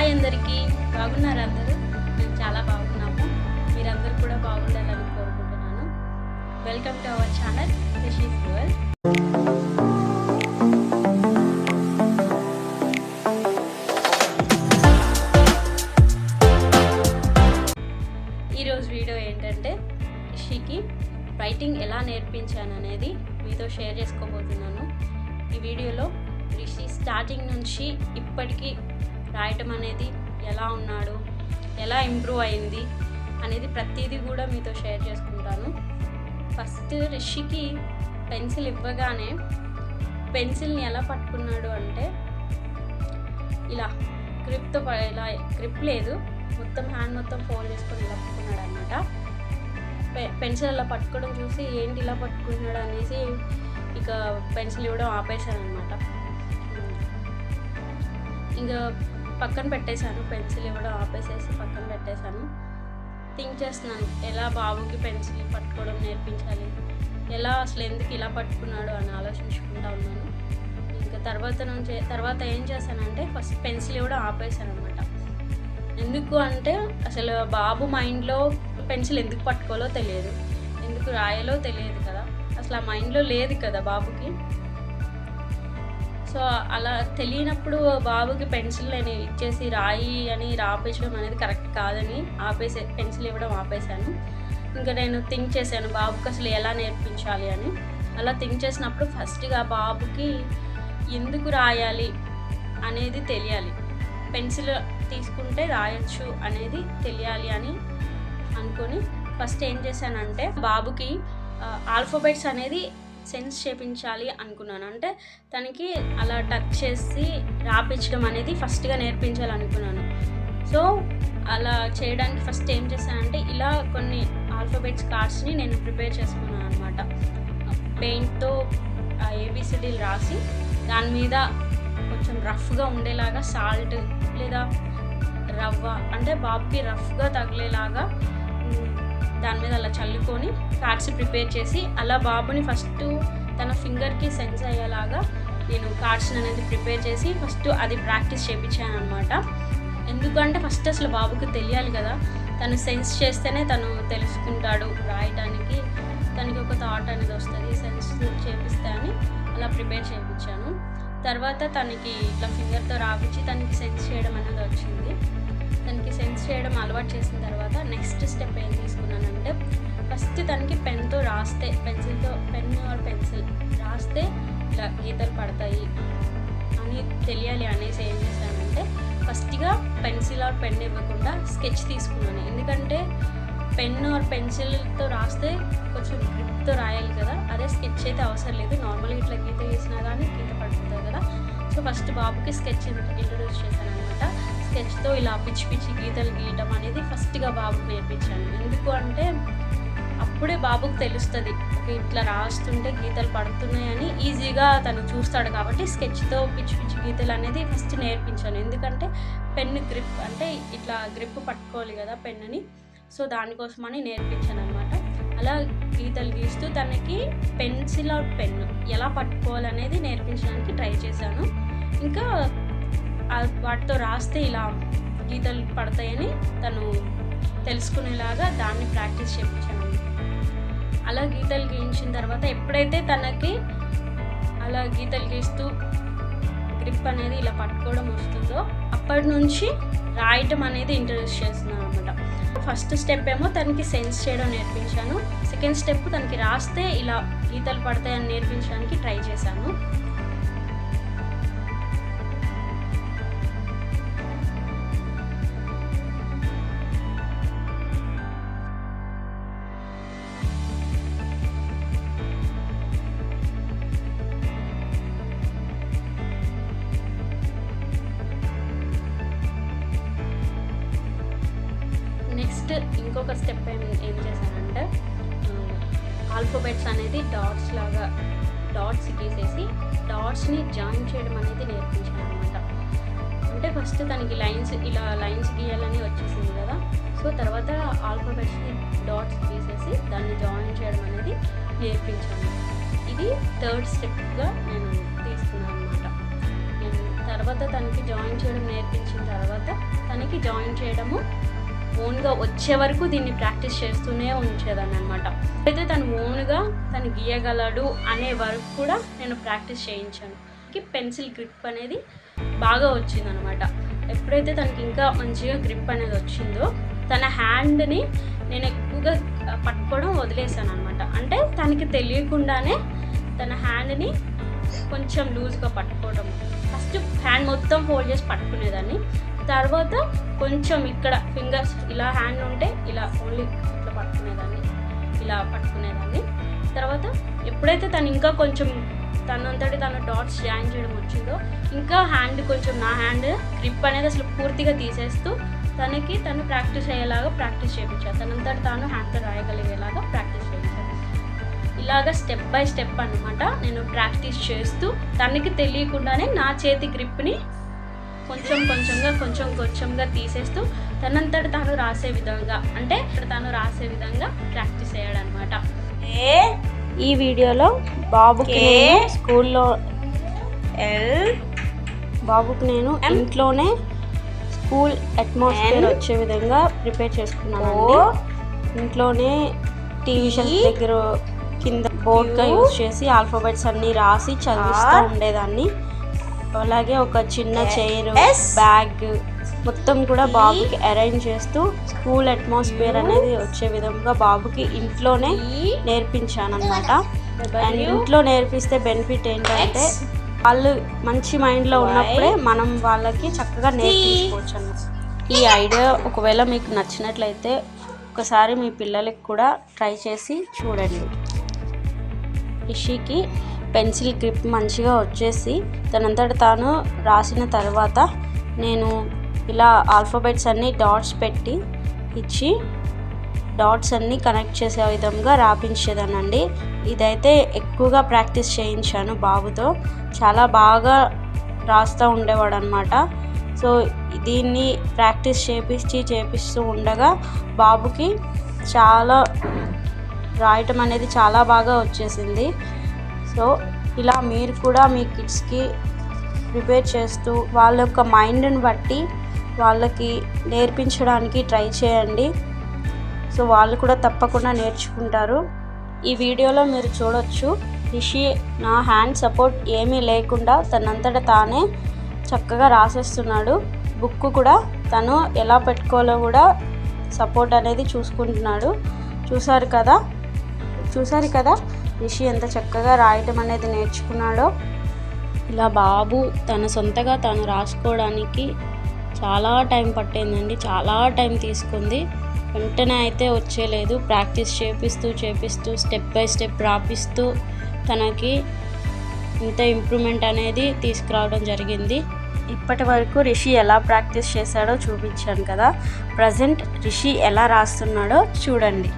Hi అందరికీ. బాగున్నారు అందరూ? మేము చాలా బాగున్నాము. మీరందరూ కూడా బాగుండాలని కోరుకుంటున్నాను. Welcome to our channel Rishi's world ఈరోజు వీడియో ఏంటంటే రిషికి రైటింగ్ ఎలా నేర్పించాను అనేది మీతో షేర్ చేసుకోబోతున్నాను. ఈ వీడియోలో రిషి స్టార్టింగ్ నుంచి ఇప్పటికీ రాయటం అనేది ఎలా ఉన్నాడు ఎలా ఇంప్రూవ్ అయింది అనేది ప్రతిదీ కూడా మీతో షేర్ చేసుకుంటాను. ఫస్ట్ రిషికి పెన్సిల్ ఇవ్వగానే పెన్సిల్ని ఎలా పట్టుకున్నాడు అంటే ఇలా గ్రిప్తో ఇలా గ్రిప్ లేదు మొత్తం హ్యాండ్ మొత్తం ఫోల్డ్ చేసుకొని ఇలా పట్టుకున్నాడు అనమాట పెన్సిల్ అలా పట్టుకోవడం చూసి ఏంటి ఇలా పట్టుకుంటున్నాడు అనేసి ఇక పెన్సిల్ ఇవ్వడం ఆపేశాను అనమాట ఇంకా పక్కన పెట్టేశాను పెన్సిల్ ఇవ్వడం ఆపేసేసి పక్కన పెట్టేశాను. థింక్ చేస్తున్నాను ఎలా బాబుకి పెన్సిల్ పట్టుకోవడం నేర్పించాలి? ఎలా అసలు ఎందుకు ఇలా పట్టుకున్నాడు అని ఆలోచించుకుంటా ఉన్నాను. ఇంకా తర్వాత నుంచి తర్వాత ఏం చేశానంటే ఫస్ట్ పెన్సిల్ ఇవ్వడం ఆపేశాను అనమాట ఎందుకు అంటే అసలు బాబు మైండ్లో పెన్సిల్ ఎందుకు పట్టుకోవాలో తెలియదు. ఎందుకు రాయాలో తెలియదు కదా. అసలు ఆ మైండ్లో లేదు కదా బాబుకి. సో అలా తెలియనప్పుడు బాబుకి పెన్సిల్ నేను ఇచ్చేసి రాయి అని రాపేయడం అనేది కరెక్ట్ కాదని ఆపేసే పెన్సిల్ ఇవ్వడం ఆపేశాను. ఇంకా నేను థింక్ చేశాను బాబుకి అసలు ఎలా నేర్పించాలి అని. అలా థింక్ చేసినప్పుడు ఫస్ట్గా బాబుకి ఎందుకు రాయాలి అనేది తెలియాలి. పెన్సిల్ తీసుకుంటే రాయొచ్చు అనేది తెలియాలి అని అనుకొని ఫస్ట్ ఏం చేశానంటే బాబుకి ఆల్ఫాబెట్స్ అనేది సెన్స్ చేపించాలి అనుకున్నాను. అంటే తనకి అలా టచ్ చేసి రాపించడం అనేది ఫస్ట్గా నేర్పించాలనుకున్నాను. సో అలా చేయడానికి ఫస్ట్ ఏం చేశానంటే ఇలా కొన్ని ఆల్ఫాబెట్స్ కార్డ్స్ని నేను ప్రిపేర్ చేసుకున్నాను అనమాట పెయింట్తో ఏబిసిడీలు రాసి దాని మీద కొంచెం రఫ్గా ఉండేలాగా సాల్ట్ లేదా రవ్వ అంటే బాబుకి రఫ్గా తగిలేలాగా దాని మీద అలా చల్లుకొని కార్డ్స్ ప్రిపేర్ చేసి అలా బాబుని ఫస్ట్ తన ఫింగర్కి సెన్స్ అయ్యేలాగా నేను కార్డ్స్ అనేది ప్రిపేర్ చేసి ఫస్ట్ అది ప్రాక్టీస్ చేయించాను అనమాట ఎందుకంటే ఫస్ట్ అసలు బాబుకి తెలియాలి కదా. తను సెన్స్ చేస్తేనే తను తెలుసుకుంటాడు రాయటానికి. తనకి ఒక థాట్ అనేది వస్తుంది సెన్స్ చేపిస్తే అని అలా ప్రిపేర్ చేయించాను తర్వాత తనకి ఇట్లా ఫింగర్తో రాపించి తనకి సెన్స్ చేయడం అనేది వచ్చింది. తనకి సెన్స్ చేయడం అలవాటు చేసిన తర్వాత నెక్స్ట్ స్టెప్ ఏం తీసుకున్నానంటే ఫస్ట్ తనకి పెన్తో రాస్తే పెన్సిల్తో పెన్ ఆర్ పెన్సిల్ రాస్తే ఇలా గీతలు పడతాయి అని తెలియాలి అనేసి ఏం చేశానంటే ఫస్ట్గా పెన్సిల్ ఆర్ పెన్ ఇవ్వకుండా స్కెచ్ తీసుకున్నాను. ఎందుకంటే పెన్ ఆర్ పెన్సిల్తో రాస్తే కొంచెం గ్రిప్తో రాయాలి కదా అదే స్కెచ్ అయితే అవసరం లేదు. నార్మల్గా ఇట్లా గీత గీసినా కానీ గీత పడుతుంది కదా. సో ఫస్ట్ బాబుకి స్కెచ్ ఇంట్రడ్యూస్ చేశాను అనమాట స్కెచ్తో ఇలా పిచ్చి పిచ్చి గీతలు గీయటం అనేది ఫస్ట్గా బాబుకి నేర్పించాను. ఎందుకు అంటే అప్పుడే బాబుకు తెలుస్తుంది. ఇట్లా రాస్తుంటే గీతలు పడుతున్నాయని ఈజీగా తను చూస్తాడు కాబట్టి స్కెచ్తో పిచ్చి పిచ్చి గీతలు అనేది ఫస్ట్ నేర్పించాను. ఎందుకంటే పెన్ గ్రిప్ అంటే ఇట్లా గ్రిప్ పట్టుకోవాలి కదా పెన్నుని. సో దానికోసమని నేర్పించాను అనమాట అలా గీతలు గీస్తూ తనకి పెన్సిల్ ఆర్ పెన్ ఎలా పట్టుకోవాలనేది నేర్పించడానికి ట్రై చేశాను. ఇంకా వాటితో రాస్తే ఇలా గీతలు పడతాయని తను తెలుసుకునేలాగా దాన్ని ప్రాక్టీస్ చేయించాను అలా గీతలు గీయించిన తర్వాత ఎప్పుడైతే తనకి అలా గీతలు గీస్తూ గ్రిప్ అనేది ఇలా పట్టుకోవడం వస్తుందో అప్పటి నుంచి రాయటం అనేది ఇంట్రడ్యూస్ చేస్తున్నాను అనమాట ఫస్ట్ స్టెప్ ఏమో తనకి సెన్స్ చేయడం నేర్పించాను. సెకండ్ స్టెప్ తనకి రాస్తే ఇలా గీతలు పడతాయని నేర్పించడానికి ట్రై చేశాను. నెక్స్ట్ ఇంకొక స్టెప్ ఏం ఏం చేశానంటే ఆల్ఫాబెట్స్ అనేది డాట్స్ లాగా డాట్స్ గీసేసి డాట్స్ని జాయిన్ చేయడం అనేది నేర్పించాను అనమాట అంటే ఫస్ట్ తనకి లైన్స్ ఇలా లైన్స్ గీయాలని వచ్చేసింది కదా. సో తర్వాత ఆల్ఫాబెట్స్ని డాట్స్ గీసేసి దాన్ని జాయిన్ చేయడం అనేది నేర్పించాను. ఇది థర్డ్ స్టెప్గా నేను తీసుకున్నాను అనమాట తర్వాత తనకి జాయిన్ చేయడం నేర్పించిన తర్వాత తనకి జాయిన్ చేయడము ఓన్గా వచ్చే వరకు దీన్ని ప్రాక్టీస్ చేస్తూనే ఉంచేదాన్ని అనమాట అయితే తను ఓన్గా తను గీయగలడు అనే వరకు కూడా నేను ప్రాక్టీస్ చేయించాను. పెన్సిల్ గ్రిప్ అనేది బాగా వచ్చిందనమాట ఎప్పుడైతే తనకి ఇంకా మంచిగా గ్రిప్ అనేది వచ్చిందో తన హ్యాండ్ని నేను ఎక్కువగా పట్టుకోవడం వదిలేసాను అనమాట అంటే తనకి తెలియకుండానే తన హ్యాండ్ని కొంచెం లూజ్గా పట్టుకోవడం. ఫస్ట్ హ్యాండ్ మొత్తం ఫోల్డ్ చేసి పట్టుకునేదాన్ని. తర్వాత కొంచెం ఇక్కడ ఫింగర్స్ ఇలా హ్యాండ్ ఉంటే ఇలా ఓన్లీ ఇట్లా పట్టుకునేదాన్ని. ఇలా పట్టుకునేదాన్ని. తర్వాత ఎప్పుడైతే తను ఇంకా కొంచెం తనంతటి తన డాట్స్ జాయిన్ చేయడం వచ్చిందో ఇంకా హ్యాండ్ కొంచెం నా హ్యాండ్ గ్రిప్ అనేది అసలు పూర్తిగా తీసేస్తూ తనకి తను ప్రాక్టీస్ అయ్యేలాగా ప్రాక్టీస్ చేయించాను తనంతటి తాను హ్యాండ్తో రాయగలిగేలాగా ప్రాక్టీస్ ఇలాగ స్టెప్ బై స్టెప్ అనమాట నేను ప్రాక్టీస్ చేస్తూ తనకి తెలియకుండానే నా చేతి గ్రిప్ని కొంచెం కొంచెంగా కొంచెం కొంచెంగా తీసేస్తూ తనంతట తాను రాసే విధంగా అంటే తాను రాసే విధంగా ప్రాక్టీస్ అయ్యాడనమాట ఏ? ఈ వీడియోలో బాబుకి స్కూల్లో ఎల్? బాబుకి నేను ఇంట్లోనే స్కూల్ అట్మాస్ఫియర్. వచ్చే విధంగా ప్రిపేర్ చేసుకున్నాను ఇంట్లోనే టీవీ షెల్ఫ్. దగ్గర కింద బోర్డ్గా. యూజ్ చేసి ఆల్ఫాబెట్స్ అన్ని రాసి చదివిస్తూ. ఉండేదాన్ని అలాగే ఒక చిన్న. చైర్. బ్యాగ్ మొత్తం కూడా. బాబుకి అరేంజ్ చేస్తూ స్కూల్ అట్మాస్ఫియర్. అనేది వచ్చే విధంగా బాబుకి ఇంట్లోనే నేర్పించాను అనమాట అండ్. ఇంట్లో నేర్పిస్తే బెనిఫిట్ ఏంటంటే. వాళ్ళు మంచి మైండ్లో. ఉన్నప్పుడే మనం వాళ్ళకి చక్కగా నేర్పించుకోవచ్చు అన్నమాట ఈ ఐడియా ఒకవేళ మీకు నచ్చినట్లయితే ఒకసారి మీ పిల్లలకి కూడా ట్రై చేసి చూడండి రిషికి పెన్సిల్ గ్రిప్ మంచిగా వచ్చేసి తనంతట తాను రాసిన తర్వాత నేను ఇలా ఆల్ఫాబెట్స్ అన్నీ డాట్స్ పెట్టి ఇచ్చి డాట్స్ అన్నీ కనెక్ట్ చేసే విధంగా రాపించేదానండి. ఇదైతే ఎక్కువగా ప్రాక్టీస్ చేయించాను బాబుతో. చాలా బాగా రాస్తూ ఉండేవాడు అనమాట సో దీన్ని ప్రాక్టీస్ చేపించి చేపిస్తూ ఉండగా బాబుకి చాలా రాయటం అనేది చాలా బాగా వచ్చేసింది. సో ఇలా మీరు కూడా మీ కిడ్స్కి ప్రిపేర్ చేస్తూ వాళ్ళ యొక్క మైండ్ని బట్టి వాళ్ళకి నేర్పించడానికి ట్రై చేయండి. సో వాళ్ళు కూడా తప్పకుండా నేర్చుకుంటారు. ఈ వీడియోలో మీరు చూడొచ్చు రిషి నా హ్యాండ్ సపోర్ట్ ఏమీ లేకుండా తనంతట తానే చక్కగా రాసేస్తున్నాడు. బుక్ కూడా తను ఎలా పెట్టుకోవాలో కూడా సపోర్ట్ అనేది చూసుకుంటున్నాడు. చూసారు కదా? చూసారు కదా? రిషి ఎంత చక్కగా రాయటం అనేది నేర్చుకున్నాడో. ఇలా బాబు తన సొంతగా తను రాసుకోవడానికి చాలా టైం పట్టిందండి. చాలా టైం తీసుకుంది. వెంటనే అయితే వచ్చేలేదు. ప్రాక్టీస్ చేపిస్తూ చేపిస్తూ స్టెప్ బై స్టెప్ రాపిస్తూ తనకి ఇంత ఇంప్రూవ్మెంట్ అనేది తీసుకురావడం జరిగింది. ఇప్పటి వరకు రిషి ఎలా ప్రాక్టీస్ చేశాడో చూపించాను కదా. ప్రజెంట్ రిషి ఎలా రాస్తున్నాడో చూడండి.